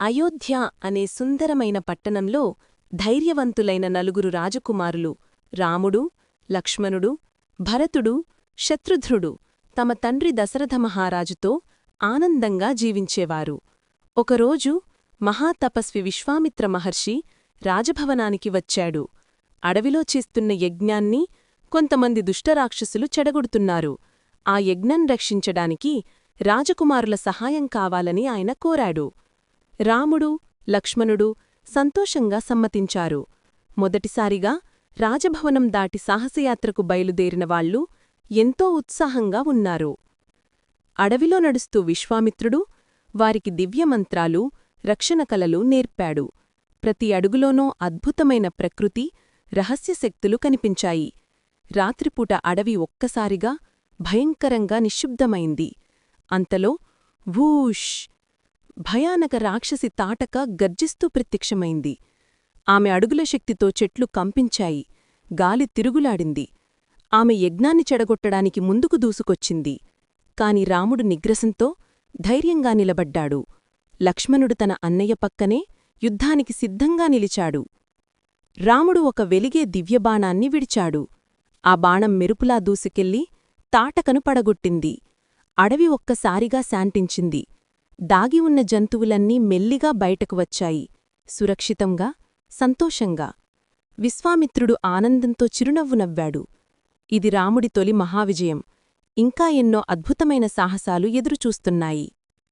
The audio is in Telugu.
అయోధ్య అనే సుందరమైన పట్టణంలో ధైర్యవంతులైన నలుగురు రాజకుమారులు రాముడు లక్ష్మణుడు భరతుడు శత్రుధ్రుడు తమ తండ్రి దశరథ మహారాజుతో ఆనందంగా జీవించేవారు. ఒకరోజు మహాతపస్వి విశ్వామిత్ర మహర్షి రాజభవనానికి వచ్చాడు. అడవిలో చేస్తున్న యజ్ఞాన్ని కొంతమంది దుష్టరాక్షసులు చెడగొడుతున్నారు. ఆ యజ్ఞం రక్షించడానికి రాజకుమారుల సహాయం కావాలని ఆయన కోరాడు. రాముడు లక్ష్మణుడు సంతోషంగా సమ్మతించారు. మొదటిసారిగా రాజభవనం దాటి సాహసయాత్రకు బయలుదేరిన వాళ్ళు ఎంతో ఉత్సాహంగా ఉన్నారు. అడవిలో నడుస్తూ విశ్వామిత్రుడు వారికి దివ్యమంత్రాలు రక్షణకలలు నేర్పాడు. ప్రతి అడుగులోనో అద్భుతమైన ప్రకృతి రహస్యశక్తులు కనిపించాయి. రాత్రిపూట అడవి ఒక్కసారిగా భయంకరంగా నిశ్శబ్దమైంది. అంతలో వూష్ భయానక రాక్షసి తాటక గర్జిస్తూ ప్రత్యక్షమైంది. ఆమె అడుగుల శక్తితో చెట్లు కంపించాయి. గాలి తిరుగులాడింది. ఆమె యజ్ఞాన్ని చెడగొట్టడానికి ముందుకు దూసుకొచ్చింది. కాని రాముడు నిగ్రసంతో ధైర్యంగా నిలబడ్డాడు. లక్ష్మణుడు తన అన్నయ్య పక్కనే యుద్ధానికి సిద్ధంగా నిలిచాడు. రాముడు ఒక వెలిగే దివ్యబాణాన్ని విడిచాడు. ఆ బాణం మెరుపులా దూసుకెళ్ళి తాటకను పడగొట్టింది. అడవి ఒక్కసారిగా శాంటించింది దాగి ఉన్న జంతువులన్నీ మెల్లిగా బయటకు వచ్చాయి. సురక్షితంగా సంతోషంగా. విశ్వామిత్రుడు ఆనందంతో చిరునవ్వు నవ్వాడు. ఇది రాముడి తొలి మహావిజయం. ఇంకా ఎన్నో అద్భుతమైన సాహసాలు ఎదురుచూస్తున్నాయి.